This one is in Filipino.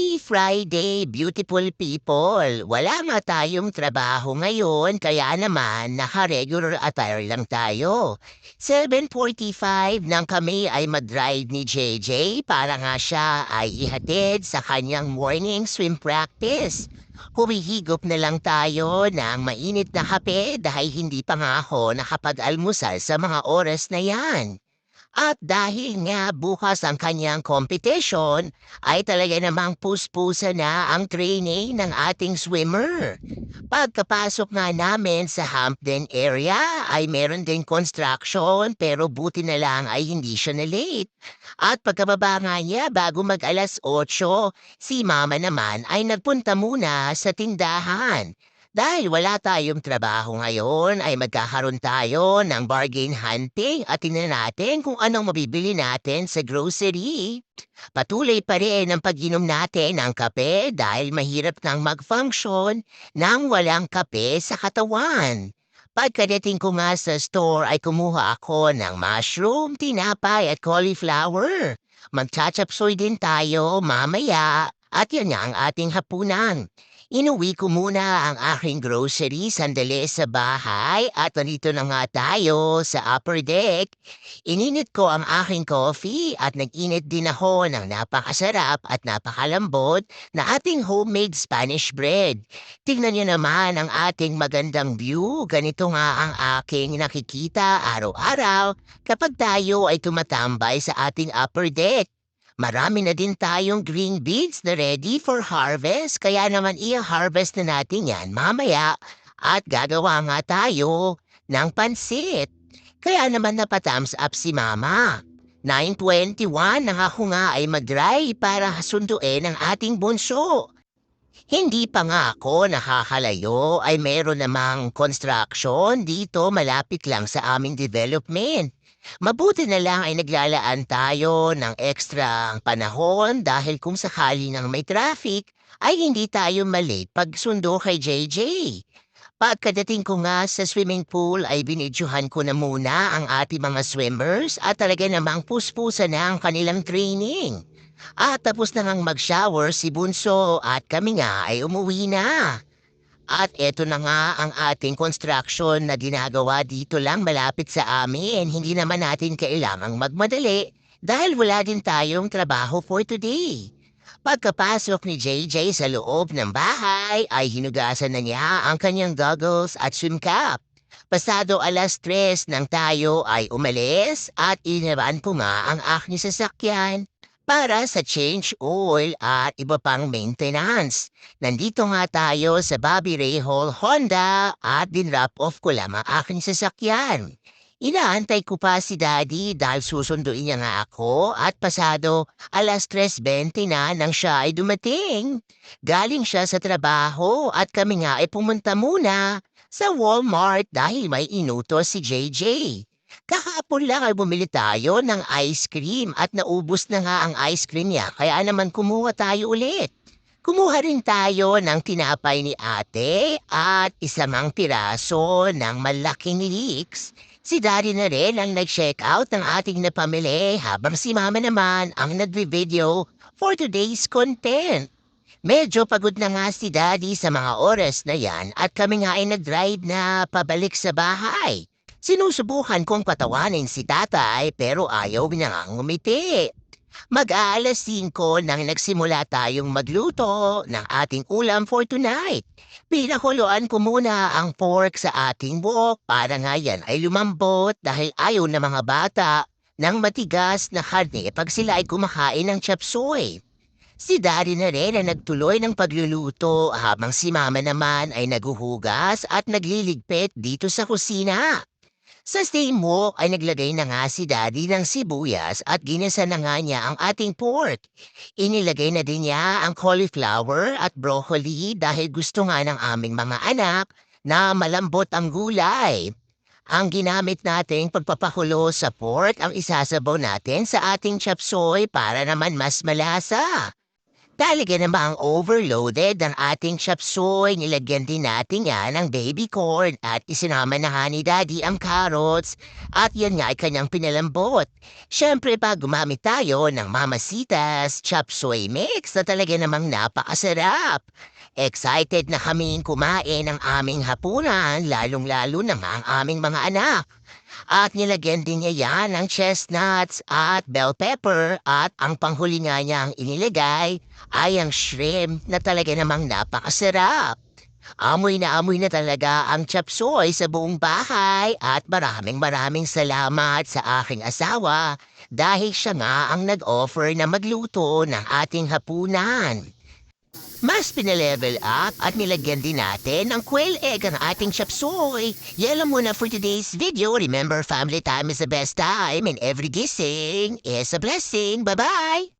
Happy Friday, beautiful people! Wala nga tayong trabaho ngayon, kaya naman naka-regular attire lang tayo. 7.45 nang kami ay mag-drive ni JJ para nga siya ay ihatid sa kanyang morning swim practice. Humihigop na lang tayo ng mainit na kape dahil hindi pa nga ako nakapag-almusal sa mga oras na yan. At dahil nga bukas ang kanyang competition, ay talaga namang puspusa na ang training ng ating swimmer. Pagkapasok nga namin sa Hampden area ay meron din construction pero buti na lang ay hindi siya na late. At pagkababa nga niya bago mag alas 8, si mama naman ay nagpunta muna sa tindahan. Dahil wala tayong trabaho ngayon ay magkakaroon tayo ng bargain hunting at tingnan natin kung anong mabibili natin sa grocery. Patuloy pa rin ang pag-inom natin ng kape dahil mahirap nang mag-function nang walang kape sa katawan. Pagkadating ko nga sa store ay kumuha ako ng mushroom, tinapay at cauliflower. Magchachapsoy din tayo mamaya at yan nga ang ating hapunan. Inuwi ko muna ang aking grocery sandali sa bahay at nandito na nga tayo sa upper deck. Ininit ko ang aking coffee at nag-init din ako ng napakasarap at napakalambot na ating homemade Spanish bread. Tingnan niyo naman ang ating magandang view. Ganito nga ang aking nakikita araw-araw kapag tayo ay tumatambay sa ating upper deck. Marami na din tayong green beans na ready for harvest, kaya naman i-harvest na natin yan mamaya at gagawa nga tayo ng pansit. Kaya naman napatams up si Mama. 9.21 nang ako nga ay mag-drive para sunduin ang ating bunso. Hindi pa nga ako nakakalayo ay meron namang construction dito malapit lang sa aming development. Mabuti na lang ay naglalaan tayo ng extra panahon dahil kung sakali nang may traffic, ay hindi tayo malate pag sundo kay JJ. Pagkadating ko nga sa swimming pool ay binidyohan ko na muna ang ating mga swimmers at talaga namang puspusa na ang kanilang training. At tapos na ngang mag-shower si Bunso at kami nga ay umuwi na. At eto na nga ang ating construction na ginagawa dito lang malapit sa amin. Hindi naman natin kailangang magmadali dahil wala din tayong trabaho for today. Pagkapasok ni JJ sa loob ng bahay ay hinugasan na niya ang kanyang goggles at swim cap. Pasado alas tres nang tayo ay umalis at iniraan po nga ang aking sasakyan para sa change oil at iba pang maintenance. Nandito nga tayo sa Bobby Ray Hall Honda at dinrap off ko lang ang aking sasakyan. Inaantay ko pa si Daddy dahil susunduin niya nga ako at pasado alas 3.20 na nang siya ay dumating. Galing siya sa trabaho at kami nga ay pumunta muna sa Walmart dahil may inuto si JJ. Kahapon lang ay bumili tayo ng ice cream at naubos na nga ang ice cream niya kaya naman kumuha tayo ulit. Kumuha rin tayo ng tinapay ni ate at isamang piraso ng malaking leeks. Si Daddy na rin ang nag-check out ng ating napamili habang si Mama naman ang nagvi-video for today's content. Medyo pagod na nga si Daddy sa mga oras na yan at kami nga ay nag-drive na pabalik sa bahay. Sinusubukan kong patawanin si tatay pero ayaw niya nga ngumiti. Mag-aalas 5 nang nagsimula tayong magluto ng ating ulam for tonight. Pinakuluan ko muna ang pork sa ating buhok para nga yan ay lumambot dahil ayaw na mga bata ng matigas na karne pag sila ay kumakain ng chapsoy. Si Daddy na rin ang nagtuloy ng pagluluto habang si Mama naman ay naguhugas at nagliligpit dito sa kusina. Sa steam wok ay naglagay na nga si Daddy ng sibuyas at ginisa na nga niya ang ating pork. Inilagay na din niya ang cauliflower at broccoli dahil gusto nga ng aming mga anak na malambot ang gulay. Ang ginamit nating pagpapakulo sa pork ang isasabaw natin sa ating chapsoy para naman mas malasa. Talaga namang overloaded ang ating chapsoy. Nilagyan din natin yan ng baby corn at isinama na ni Daddy ang carrots at yan nga ay kanyang pinalambot. Siyempre pa gumamit tayo ng Mamasitas chapsoy mix na talaga namang napakasarap. Excited na kaming kumain ng aming hapunan, lalong-lalo na ang aming mga anak. At nilagyan din niya yan ng chestnuts at bell pepper at ang panghuli nga niyang inilagay ay ang shrimp na talaga namang napakasarap. Amoy na amoy na talaga ang chapsoy sa buong bahay at maraming maraming salamat sa aking asawa dahil siya nga ang nag-offer na magluto ng ating hapunan. Mas pinalevel up at nilagyan din natin ng quail egg ang ating chapsoy. Yelo muna for today's video. Remember, family time is the best time and every gising is a blessing. Bye-bye!